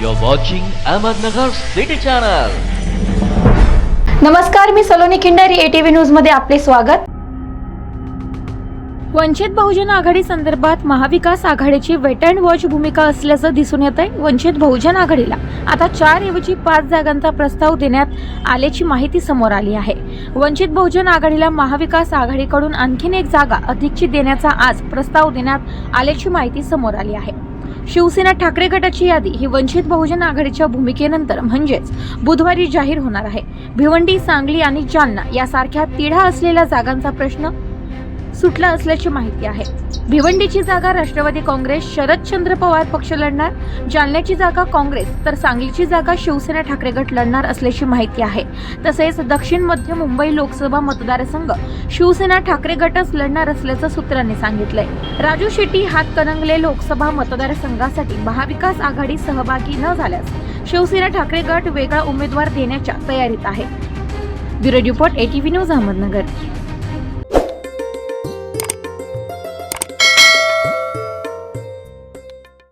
You're watching Ahmednagar City Channel. नमस्कार मी Saloni Khindari ATV न्यूजमध्ये आपले स्वागत. वंचित बहुजन आघाडी संदर्भात महाविकास आघाडीची वेट अँड वॉच भूमिका असल्याचं दिसून येत आहे वंचित बहुजन आघाडीला. आता चार ऐवजी पाच जागांचा प्रस्ताव देण्यात आल्याची माहिती समोर आली आहे. वंचित बहुजन आघाडीला महाविकास आघाडीकडून आणखीन एक जागा अधिकची देण्याचा आज प्रस्ताव देण्यात आल्याची माहिती समोर आली आहे. शिवसेना ठाकरे गटाची यादी ही वंचित बहुजन आघाडीच्या भूमिकेनंतर म्हणजेच बुधवारी जाहीर होणार आहे. भिवंडी सांगली आणि जालना यासारख्या तिढा असलेल्या जागांचा प्रश्न सुटला असल्याची माहिती आहे. भिवंडीची जागा राष्ट्रवादी काँग्रेस शरदचंद्र पवार पक्ष लढणार. जालन्याची जागा काँग्रेस तर सांगलीची जागा शिवसेना ठाकरे गट लढणार असल्याची माहिती आहे. तसेच दक्षिण मध्य मुंबई लोकसभा मतदारसंघ शिवसेना ठाकरे गटच लढणार असल्याचं सूत्रांनी सांगितलंय. राजू शेट्टी हातकणंगले लोकसभा मतदारसंघासाठी महाविकास आघाडी सहभागी न झाल्यास शिवसेना ठाकरे गट वेगळा उमेदवार देण्याच्या तयारीत आहे. Bureau report ATV news Ahmednagar.